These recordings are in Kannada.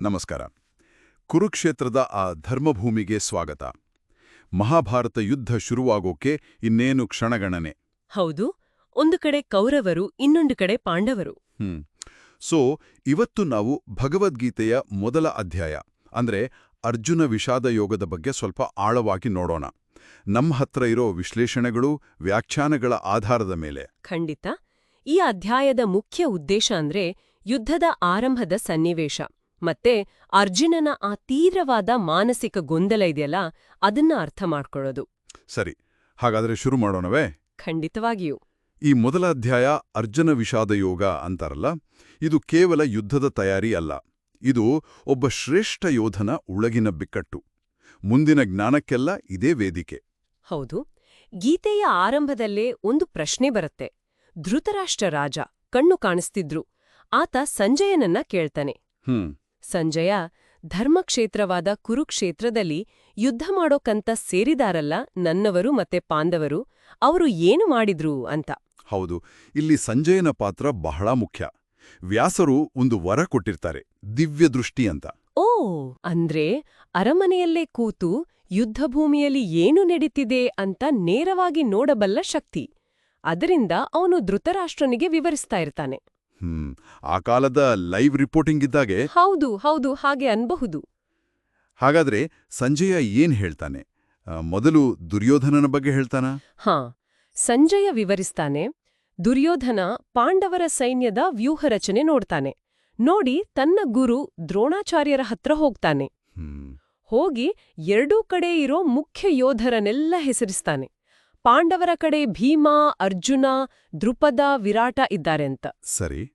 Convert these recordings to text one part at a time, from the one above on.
ನಮಸ್ಕಾರ. ಕುರುಕ್ಷೇತ್ರದ ಆ ಧರ್ಮಭೂಮಿಗೆ ಸ್ವಾಗತ. ಮಹಾಭಾರತ ಯುದ್ಧ ಶುರುವಾಗೋಕೆ ಇನ್ನೇನು ಕ್ಷಣಗಣನೆ. ಹೌದು ಒಂದು ಕಡೆ ಕೌರವರು ಇನ್ನೊಂದು ಕಡೆ ಪಾಂಡವರು. ಹ್ಮ್. ಸೊ ಇವತ್ತು ನಾವು ಭಗವದ್ಗೀತೆಯ ಮೊದಲ ಅಧ್ಯಾಯ ಅಂದ್ರೆ ಅರ್ಜುನ ವಿಷಾದ ಯೋಗದ ಬಗ್ಗೆ ಸ್ವಲ್ಪ ಆಳವಾಗಿ ನೋಡೋಣ. ನಮ್ಮ ಹತ್ರ ಇರೋ ವಿಶ್ಲೇಷಣೆಗಳು ವ್ಯಾಖ್ಯಾನಗಳ ಆಧಾರದ ಮೇಲೆ. ಖಂಡಿತ. ಈ ಅಧ್ಯಾಯದ ಮುಖ್ಯ ಉದ್ದೇಶ ಅಂದ್ರೆ ಯುದ್ಧದ ಆರಂಭದ ಸನ್ನಿವೇಶ. ಮತ್ತೆ ಅರ್ಜುನನ ಆ ತೀವ್ರವಾದ ಮಾನಸಿಕ ಗೊಂದಲ ಇದೆಯಲ್ಲ ಅದನ್ನ ಅರ್ಥ ಮಾಡ್ಕೊಳ್ಳೋದು. ಸರಿ ಹಾಗಾದ್ರೆ ಶುರು ಮಾಡೋಣವೇ? ಖಂಡಿತವಾಗಿಯೂ. ಈ ಮೊದಲ ಅಧ್ಯಾಯ ಅರ್ಜುನ ವಿಷಾದ ಯೋಗ ಅಂತಾರಲ್ಲ ಇದು ಕೇವಲ ಯುದ್ಧದ ತಯಾರಿ ಅಲ್ಲ ಇದು ಒಬ್ಬ ಶ್ರೇಷ್ಠ ಯೋಧನ ಉಳಗಿನ ಬಿಕ್ಕಟ್ಟು. ಮುಂದಿನ ಜ್ಞಾನಕ್ಕೆಲ್ಲ ಇದೇ ವೇದಿಕೆ. ಹೌದು ಗೀತೆಯ ಆರಂಭದಲ್ಲೇ ಒಂದು ಪ್ರಶ್ನೆ ಬರುತ್ತೆ. ಧೃತರಾಷ್ಟ್ರ ರಾಜ ಕಣ್ಣು ಕಾಣಿಸ್ತಿದ್ರು ಆತ ಸಂಜಯನನ್ನ ಕೇಳ್ತಾನೆ. ಹ್ಮ್. ಸಂಜಯ ಧರ್ಮಕ್ಷೇತ್ರವಾದ ಕುರುಕ್ಷೇತ್ರದಲ್ಲಿ ಯುದ್ಧ ಮಾಡೋಕಂತ ಸೇರಿದಾರಲ್ಲ ನನ್ನವರು ಮತ್ತೆ ಪಾಂಡವರು ಅವರು ಏನು ಮಾಡಿದ್ರು ಅಂತ. ಹೌದು ಇಲ್ಲಿ ಸಂಜಯನ ಪಾತ್ರ ಬಹಳ ಮುಖ್ಯ. ವ್ಯಾಸರು ಒಂದು ವರ ಕೊಟ್ಟಿರ್ತಾರೆ ದಿವ್ಯ ದೃಷ್ಟಿ ಅಂತ. ಓ ಅಂದ್ರೆ ಅರಮನೆಯಲ್ಲೇ ಕೂತು ಯುದ್ಧಭೂಮಿಯಲ್ಲಿ ಏನು ನಡೀತಿದೆ ಅಂತ ನೇರವಾಗಿ ನೋಡಬಲ್ಲ ಶಕ್ತಿ. ಅದರಿಂದ ಅವನು ಧೃತರಾಷ್ಟ್ರನಿಗೆ ವಿವರಿಸ್ತಾ ಇರ್ತಾನೆ. ಹ್ಮ್ ಆ ಕಾಲದ ಲೈವ್ ರಿಪೋರ್ಟಿಂಗ್ ಇದ್ದಾಗೆ ಹೌದು ಹೌದು ಹಾಗೆ ಅನ್ಬಹುದು. ಹಾಗಾದ್ರೆ ಸಂಜಯ ಏನ್ ಹೇಳ್ತಾನೆ? ಮೊದಲು ದುರ್ಯೋಧನನ ಬಗ್ಗೆ ಹೇಳ್ತಾನ? ಹಾ ಸಂಜಯ ವಿವರಿಸ್ತಾನೆ ದುರ್ಯೋಧನ ಪಾಂಡವರ ಸೈನ್ಯದ ವ್ಯೂಹರಚನೆ ನೋಡ್ತಾನೆ. ನೋಡಿ ತನ್ನ ಗುರು ದ್ರೋಣಾಚಾರ್ಯರ ಹತ್ರ ಹೋಗ್ತಾನೆ. ಹೋಗಿ ಎರಡೂ ಕಡೆ ಇರೋ ಮುಖ್ಯ ಯೋಧರನ್ನೆಲ್ಲ ಹೆಸರಿಸ್ತಾನೆ. ಪಾಂಡವರ ಕಡೆ ಭೀಮ ಅರ್ಜುನ ದೃಪದ ವಿರಾಟ ಇದ್ದಾರೆ ಅಂತ. ಸರಿ.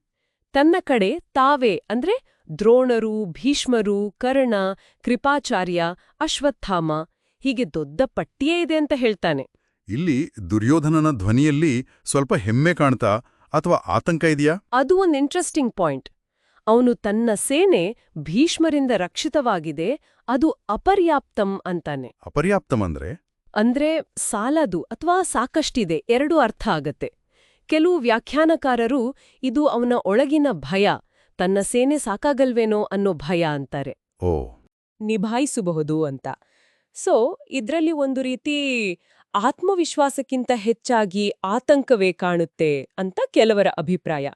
ತನ್ನ ಕಡೆ ತಾವೇ ಅಂದ್ರೆ ದ್ರೋಣರು ಭೀಷ್ಮರು ಕರ್ಣ ಕೃಪಾಚಾರ್ಯ ಅಶ್ವತ್ಥಾಮ ಹೀಗೆ ದೊಡ್ಡ ಪಟ್ಟಿಯೇ ಇದೆ ಅಂತ ಹೇಳ್ತಾನೆ. ಇಲ್ಲಿ ದುರ್ಯೋಧನನ ಧ್ವನಿಯಲ್ಲಿ ಸ್ವಲ್ಪ ಹೆಮ್ಮೆ ಕಾಣ್ತಾ ಅಥವಾ ಆತಂಕ ಇದೆಯಾ? ಅದು ಒಂದು ಇಂಟ್ರೆಸ್ಟಿಂಗ್ ಪಾಯಿಂಟ್ ಅವನು ತನ್ನ ಸೇನೆ ಭೀಷ್ಮರಿಂದ ರಕ್ಷಿತವಾಗಿದೆ ಅದು ಅಪರ್ಯಾಪ್ತಂ ಅಂತಾನೆ. ಅಪರ್ಯಾಪ್ತಂ ಅಂದ್ರೆ? ಸಾಲದು ಅಥವಾ ಸಾಕಷ್ಟಿದೆ ಎರಡೂ ಅರ್ಥ ಆಗತ್ತೆ. ಕೆಲವು ವ್ಯಾಖ್ಯಾನಕಾರರು ಇದು ಅವನ ಒಳಗಿನ ಭಯ ತನ್ನ ಸೇನೆ ಸಾಕಾಗಲ್ವೇನೋ ಅನ್ನೋ ಭಯ ಅಂತಾರೆ. ಓ. ನಿಭಾಯಿಸಬಹುದು ಅಂತ. ಸೊ ಇದರಲ್ಲಿ ಒಂದು ರೀತಿ ಆತ್ಮವಿಶ್ವಾಸಕ್ಕಿಂತ ಹೆಚ್ಚಾಗಿ ಆತಂಕವೇ ಕಾಣುತ್ತೆ ಅಂತ ಕೆಲವರ ಅಭಿಪ್ರಾಯ.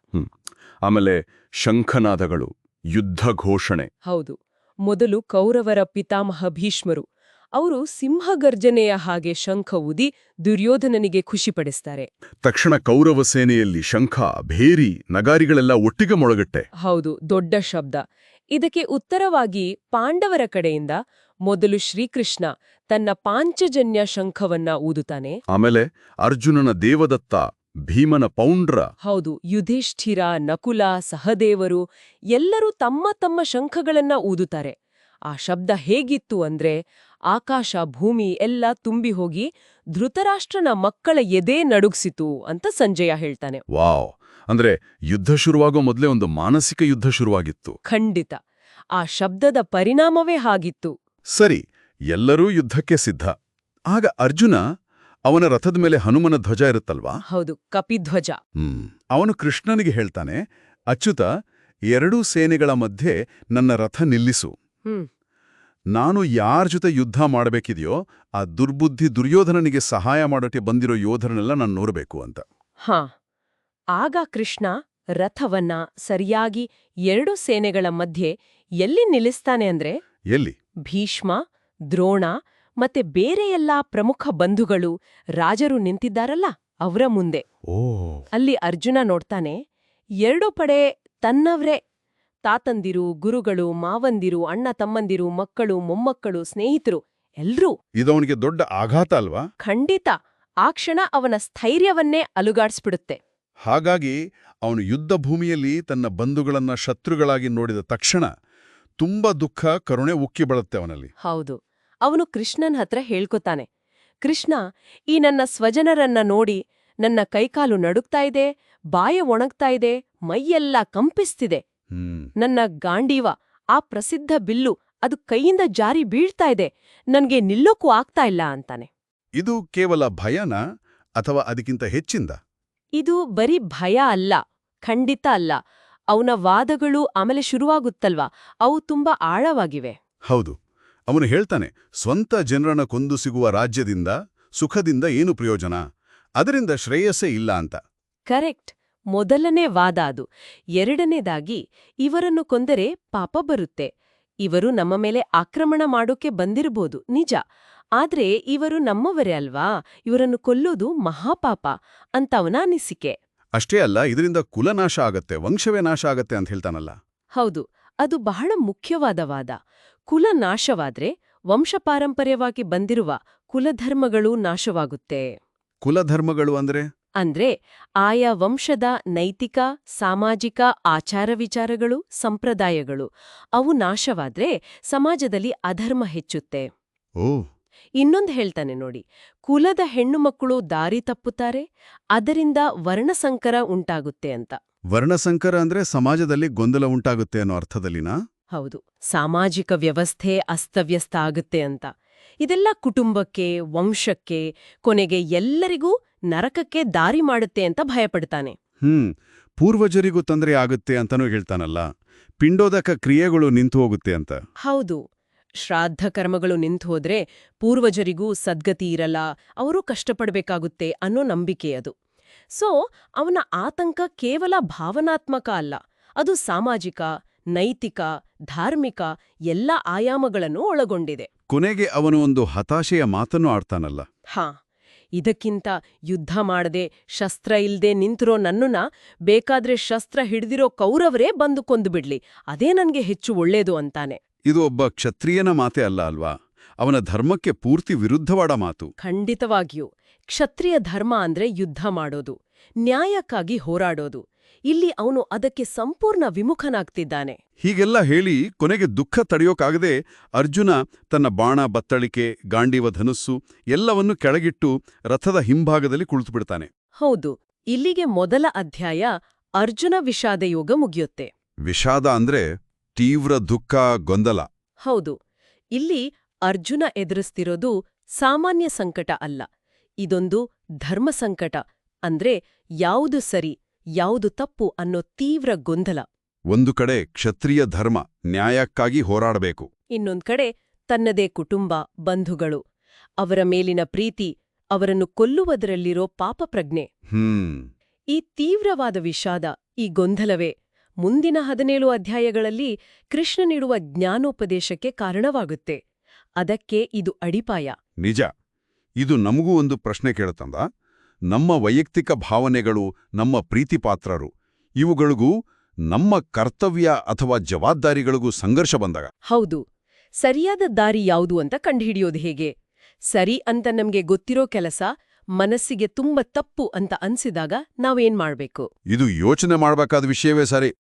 ಆಮೇಲೆ ಶಂಖನಾದಗಳು ಯುದ್ಧ ಘೋಷಣೆ. ಹೌದು. ಮೊದಲು ಕೌರವರ ಪಿತಾಮಹ ಭೀಷ್ಮರು. ಅವರು ಸಿಂಹಗರ್ಜನೆಯ ಹಾಗೆ ಶಂಖ ಊದಿ ದುರ್ಯೋಧನನಿಗೆ ಖುಷಿಪಡಿಸ್ತಾರೆ ತಕ್ಷಣ ಕೌರವ ಸೇನೆಯಲ್ಲಿ ಶಂಖ ಭೇರಿ ನಗಾರಿಗಳೆಲ್ಲ ಒಟ್ಟಿಗೆ ಮೊಳಗಟ್ಟೆ. ಹೌದು ದೊಡ್ಡ ಶಬ್ದ. ಇದಕ್ಕೆ ಉತ್ತರವಾಗಿ ಪಾಂಡವರ ಕಡೆಯಿಂದ ಮೊದಲು ಶ್ರೀಕೃಷ್ಣ ತನ್ನ ಪಾಂಚಜನ್ಯ ಶಂಖವನ್ನ ಊದುತ್ತಾನೆ. ಆಮೇಲೆ ಅರ್ಜುನನ ದೇವದತ್ತ ಭೀಮನ ಪೌಂಡ್ರ. ಹೌದು ಯುಧಿಷ್ಠಿರ ನಕುಲ ಸಹದೇವರು ಎಲ್ಲರೂ ತಮ್ಮ ತಮ್ಮ ಶಂಖಗಳನ್ನ ಊದುತ್ತಾರೆ. ಆ ಶಬ್ದ ಹೇಗಿತ್ತು ಅಂದ್ರೆ ಆಕಾಶ ಭೂಮಿ ಎಲ್ಲ ತುಂಬಿ ಹೋಗಿ ಧೃತರಾಷ್ಟ್ರನ ಮಕ್ಕಳ ಎದೆ ನಡುಗಿಸಿತು ಅಂತ ಸಂಜಯ ಹೇಳ್ತಾನೆ. ವಾವ್! ಅಂದ್ರೆ ಯುದ್ಧ ಶುರುವಾಗೋ ಮೊದಲೇ ಒಂದು ಮಾನಸಿಕ ಯುದ್ಧ ಶುರುವಾಗಿತ್ತು. ಖಂಡಿತ. ಆ ಶಬ್ದದ ಪರಿಣಾಮವೇ ಹಾಗಿತ್ತು. ಸರಿ ಎಲ್ಲರೂ ಯುದ್ಧಕ್ಕೆ ಸಿದ್ಧ. ಆಗ ಅರ್ಜುನ ಅವನ ರಥದ ಮೇಲೆ ಹನುಮನ ಧ್ವಜ ಇರುತ್ತಲ್ವಾ? ಹೌದು ಕಪಿಧ್ವಜ. ಹ್ಮ್ ಅವನು ಕೃಷ್ಣನಿಗೆ ಹೇಳ್ತಾನೆ ಅಚ್ಯುತ ಎರಡೂ ಸೇನೆಗಳ ಮಧ್ಯೆ ನನ್ನ ರಥ ನಿಲ್ಲಿಸು. ನಾನು ಯಾರ ಜೊತೆ ಯುದ್ಧ ಮಾಡಬೇಕಿದೆಯೋ ಆ ದುರ್ಬುದ್ಧಿ ದುರ್ಯೋಧನನಿಗೆ ಸಹಾಯ ಮಾಡೋಕೆ ಬಂದಿರೋ ಯೋಧರನ್ನೆಲ್ಲ ನಾನು ನೋಡಬೇಕು ಅಂತ. ಹಾ. ಆಗ ಕೃಷ್ಣ ರಥವನ್ನ ಸರಿಯಾಗಿ ಎರಡು ಸೇನೆಗಳ ಮಧ್ಯೆ ಎಲ್ಲಿ ನಿಲ್ಲಿಸ್ತಾನೆ ಅಂದ್ರೆ ಎಲ್ಲಿ? ಭೀಷ್ಮ ದ್ರೋಣ ಮತ್ತೆ ಬೇರೆ ಎಲ್ಲಾ ಪ್ರಮುಖ ಬಂಧುಗಳು ರಾಜರು ನಿಂತಿದ್ದಾರಲ್ಲ ಅವರ ಮುಂದೆ. ಓ. ಅಲ್ಲಿ ಅರ್ಜುನ ನೋಡ್ತಾನೆ ಎರಡು ಪಡೆ ತನ್ನವ್ರೇ ತಾತಂದಿರು ಗುರುಗಳು ಮಾವಂದಿರು ಅಣ್ಣ ತಮ್ಮಂದಿರು ಮಕ್ಕಳು ಮೊಮ್ಮಕ್ಕಳು ಸ್ನೇಹಿತರು ಎಲ್ರೂ. ಇದವನಿಗೆ ದೊಡ್ಡ ಆಘಾತ ಅಲ್ವಾ? ಖಂಡಿತ. ಆ ಕ್ಷಣ ಅವನ ಸ್ಥೈರ್ಯವನ್ನೇ ಅಲುಗಾಡ್ಸ್ಬಿಡುತ್ತೆ. ಹಾಗಾಗಿ ಅವನು ಯುದ್ಧ ಭೂಮಿಯಲ್ಲಿ ತನ್ನ ಬಂಧುಗಳನ್ನ ಶತ್ರುಗಳಾಗಿ ನೋಡಿದ ತಕ್ಷಣ ತುಂಬಾ ದುಃಖ ಕರುಣೆ ಉಕ್ಕಿ ಬಳುತ್ತೆ ಅವನಲ್ಲಿ. ಹೌದು. ಅವನು ಕೃಷ್ಣನ್ ಹತ್ರ ಹೇಳ್ಕೊತಾನೆ. ಕೃಷ್ಣ ಈ ನನ್ನ ಸ್ವಜನರನ್ನ ನೋಡಿ ನನ್ನ ಕೈಕಾಲು ನಡುಗ್ತಾ ಇದೆ ಬಾಯ ಒಣಗ್ತಾ ಇದೆ ಮೈಯೆಲ್ಲ ಕಂಪಿಸ್ತಿದೆ. ನನ್ನ ಗಾಂಡೀವ ಆ ಪ್ರಸಿದ್ಧ ಬಿಲ್ಲು ಅದು ಕೈಯಿಂದ ಜಾರಿ ಬೀಳ್ತಾ ಇದೆ. ನನಗೆ ನಿಲ್ಲೋಕ್ಕೂ ಆಗ್ತಾ ಇಲ್ಲ ಅಂತಾನೆ. ಇದು ಕೇವಲ ಭಯನ ಅಥವಾ ಅದಕ್ಕಿಂತ ಹೆಚ್ಚಿಂದ? ಇದು ಬರೀ ಭಯ ಅಲ್ಲ ಖಂಡಿತ ಅಲ್ಲ. ಅವನ ವಾದಗಳು ಆಮೇಲೆ ಶುರುವಾಗುತ್ತಲ್ವಾ? ಅವು ತುಂಬಾ ಆಳವಾಗಿವೆ. ಹೌದು. ಅವನು ಹೇಳ್ತಾನೆ ಸ್ವಂತ ಜನರನ್ನ ಕೊಂದು ಸಿಗುವ ರಾಜ್ಯದಿಂದ ಸುಖದಿಂದ ಏನು ಪ್ರಯೋಜನ? ಅದರಿಂದ ಶ್ರೇಯಸ್ಸೇ ಇಲ್ಲ ಅಂತ. ಕರೆಕ್ಟ್. ಮೊದಲನೇ ವಾದ ಅದು. ಎರಡನೇದಾಗಿ ಇವರನ್ನು ಕೊಂದರೆ ಪಾಪ ಬರುತ್ತೆ. ಇವರು ನಮ್ಮ ಮೇಲೆ ಆಕ್ರಮಣ ಮಾಡೋಕೆ ಬಂದಿರಬಹುದು ನಿಜ. ಆದ್ರೆ ಇವರು ನಮ್ಮವರೇ ಅಲ್ವಾ? ಇವರನ್ನು ಕೊಲ್ಲೋದು ಮಹಾಪಾಪ ಅಂತ ಅವನ ಅನಿಸಿಕೆ. ಅಷ್ಟೇ ಅಲ್ಲ ಇದರಿಂದ ಕುಲನಾಶ ಆಗತ್ತೆ ವಂಶವೇ ನಾಶ ಆಗತ್ತೆ ಅಂತ ಹೇಳ್ತಾನಲ್ಲ. ಹೌದು ಅದು ಬಹಳ ಮುಖ್ಯವಾದ ವಾದ. ಕುಲ ನಾಶವಾದ್ರೆ ವಂಶಪಾರಂಪರ್ಯವಾಗಿ ಬಂದಿರುವ ಕುಲಧರ್ಮಗಳು ನಾಶವಾಗುತ್ತೆ. ಕುಲಧರ್ಮಗಳು ಅಂದ್ರೆ? ಅಂದ್ರೆ ಆಯಾ ವಂಶದ ನೈತಿಕ ಸಾಮಾಜಿಕ ಆಚಾರ ವಿಚಾರಗಳು ಸಂಪ್ರದಾಯಗಳು ಅವು ನಾಶವಾದ್ರೆ ಸಮಾಜದಲ್ಲಿ ಅಧರ್ಮ ಹೆಚ್ಚುತ್ತೆ. ಓ. ಇನ್ನೊಂದು ಹೇಳ್ತಾನೆ ನೋಡಿ ಕುಲದ ಹೆಣ್ಣು ಮಕ್ಕಳು ದಾರಿ ತಪ್ಪುತ್ತಾರೆ ಅದರಿಂದ ವರ್ಣಸಂಕರ ಉಂಟಾಗುತ್ತೆ ಅಂತ. ವರ್ಣಸಂಕರ ಅಂದ್ರೆ ಸಮಾಜದಲ್ಲಿ ಗೊಂದಲ ಉಂಟಾಗುತ್ತೆ ಅನ್ನೋ ಅರ್ಥದಲ್ಲಿನಾ? ಹೌದು ಸಾಮಾಜಿಕ ವ್ಯವಸ್ಥೆ ಅಸ್ತವ್ಯಸ್ತ ಆಗುತ್ತೆ ಅಂತ. ಇದೆಲ್ಲ ಕುಟುಂಬಕ್ಕೆ ವಂಶಕ್ಕೆ ಕೊನೆಗೆ ಎಲ್ಲರಿಗೂ ನರಕಕ್ಕೆ ದಾರಿ ಮಾಡುತ್ತೆ ಅಂತ ಭಯಪಡ್ತಾನೆ. ಹ್ಮ್ ಪೂರ್ವಜರಿಗೂ ತೊಂದರೆ ಆಗುತ್ತೆ ಅಂತನೂ ಹೇಳ್ತಾನಲ್ಲ. ಪಿಂಡೋದಕ ಕ್ರಿಯೆಗಳು ನಿಂತು ಹೋಗುತ್ತೆ ಅಂತ. ಹೌದು. ಶ್ರಾದ್ದ ಕರ್ಮಗಳು ನಿಂತು ಹೋದ್ರೆ ಪೂರ್ವಜರಿಗೂ ಸದ್ಗತಿ ಇರಲ್ಲ ಅವರು ಕಷ್ಟಪಡಬೇಕಾಗುತ್ತೆ ಅನ್ನೋ ನಂಬಿಕೆ ಅದು. ಸೊ ಅವನ ಆತಂಕ ಕೇವಲ ಭಾವನಾತ್ಮಕ ಅಲ್ಲ ಅದು ಸಾಮಾಜಿಕ ನೈತಿಕ ಧಾರ್ಮಿಕ ಎಲ್ಲ ಆಯಾಮಗಳನ್ನು ಒಳಗೊಂಡಿದೆ. ಕೊನೆಗೆ ಅವನು ಒಂದು ಹತಾಶೆಯ ಮಾತನ್ನು ಆಡ್ತಾನಲ್ಲ. ಹಾ ಇದಕ್ಕಿಂತ ಯುದ್ಧ ಮಾಡದೆ ಶಸ್ತ್ರ ಇಲ್ದೆ ನಿಂತಿರೋ ನನ್ನನ್ನ ಬೇಕಾದ್ರೆ ಶಸ್ತ್ರ ಹಿಡಿದಿರೋ ಕೌರವರೇ ಬಂದು ಕೊಂದು ಬಿಡ್ಲಿ. ಅದೇ ನನಗೆ ಹೆಚ್ಚು ಒಳ್ಳೇದು ಅಂತಾನೆ. ಇದು ಒಬ್ಬ ಕ್ಷತ್ರಿಯನ ಮಾತೆ ಅಲ್ಲ ಅಲ್ವಾ? ಅವನ ಧರ್ಮಕ್ಕೆ ಪೂರ್ತಿ ವಿರುದ್ಧವಾದ ಮಾತು. ಖಂಡಿತವಾಗಿಯೂ. ಕ್ಷತ್ರಿಯ ಧರ್ಮ ಅಂದ್ರೆ ಯುದ್ಧ ಮಾಡೋದು ನ್ಯಾಯಕ್ಕಾಗಿ ಹೋರಾಡೋದು. ಇಲ್ಲಿ ಅವನು ಅದಕ್ಕೆ ಸಂಪೂರ್ಣ ವಿಮುಖನಾಗ್ತಿದ್ದಾನೆ. ಹೀಗೆಲ್ಲ ಹೇಳಿ ಕೊನೆಗೆ ದುಃಖ ತಡೆಯೋಕಾಗದೆ ಅರ್ಜುನ ತನ್ನ ಬಾಣ ಬತ್ತಳಿಕೆ ಗಾಂಡೀವ ಧನುಸ್ಸು ಎಲ್ಲವನ್ನೂ ಕೆಳಗಿಟ್ಟು ರಥದ ಹಿಂಭಾಗದಲ್ಲಿ ಕುಳಿತುಬಿಡ್ತಾನೆ. ಹೌದು ಇಲ್ಲಿಗೆ ಮೊದಲ ಅಧ್ಯಾಯ ಅರ್ಜುನ ವಿಷಾದ ಯೋಗ ಮುಗಿಯುತ್ತೆ. ವಿಷಾದ ಅಂದ್ರೆ ತೀವ್ರ ದುಃಖ ಗೊಂದಲ. ಹೌದು ಇಲ್ಲಿ ಅರ್ಜುನ ಎದುರಿಸ್ತಿರೋದು ಸಾಮಾನ್ಯ ಸಂಕಟ ಅಲ್ಲ. ಇದೊಂದು ಧರ್ಮ ಸಂಕಟ ಅಂದ್ರೆ ಯಾವುದು ಸರಿ ಯಾವುದು ತಪ್ಪು ಅನ್ನೋ ತೀವ್ರ ಗೊಂದಲ. ಒಂದು ಕಡೆ ಕ್ಷತ್ರಿಯ ಧರ್ಮ ನ್ಯಾಯಕ್ಕಾಗಿ ಹೋರಾಡಬೇಕು. ಇನ್ನೊಂದು ಕಡೆ ತನ್ನದೇ ಕುಟುಂಬ ಬಂಧುಗಳು ಅವರ ಮೇಲಿನ ಪ್ರೀತಿ ಅವರನ್ನು ಕೊಲ್ಲುವುದರಲ್ಲಿರೋ ಪಾಪಪ್ರಜ್ಞೆ ಹ್ಮ್. ಈ ತೀವ್ರವಾದ ವಿಷಾದ ಈ ಗೊಂದಲವೇ ಮುಂದಿನ ಹದಿನೇಳು ಅಧ್ಯಾಯಗಳಲ್ಲಿ ಕೃಷ್ಣ ನೀಡುವ ಜ್ಞಾನೋಪದೇಶಕ್ಕೆ ಕಾರಣವಾಗುತ್ತೆ. ಅದಕ್ಕೆ ಇದು ಅಡಿಪಾಯ. ನಿಜ. ಇದು ನಮಗೂ ಒಂದು ಪ್ರಶ್ನೆ ಕೇಳುತ್ತಂದ. ನಮ್ಮ ವೈಯಕ್ತಿಕ ಭಾವನೆಗಳು ನಮ್ಮ ಪ್ರೀತಿಪಾತ್ರರು. ಇವುಗಳಿಗೂ ನಮ್ಮ ಕರ್ತವ್ಯ ಅಥವಾ ಜವಾಬ್ದಾರಿಗಳಿಗೂ ಸಂಘರ್ಷ ಬಂದಾಗ. ಹೌದು. ಸರಿಯಾದ ದಾರಿ ಯಾವುದು ಅಂತ ಕಂಡುಹಿಡಿಯೋದು ಹೇಗೆ? ಸರಿ ಅಂತ ನಮ್ಗೆ ಗೊತ್ತಿರೋ ಕೆಲಸ ಮನಸ್ಸಿಗೆ ತುಂಬ ತಪ್ಪು ಅಂತ ಅನ್ಸಿದಾಗ ನಾವೇನ್ ಮಾಡ್ಬೇಕು? ಇದು ಯೋಚನೆ ಮಾಡಬೇಕಾದ ವಿಷಯವೇ ಸರಿ.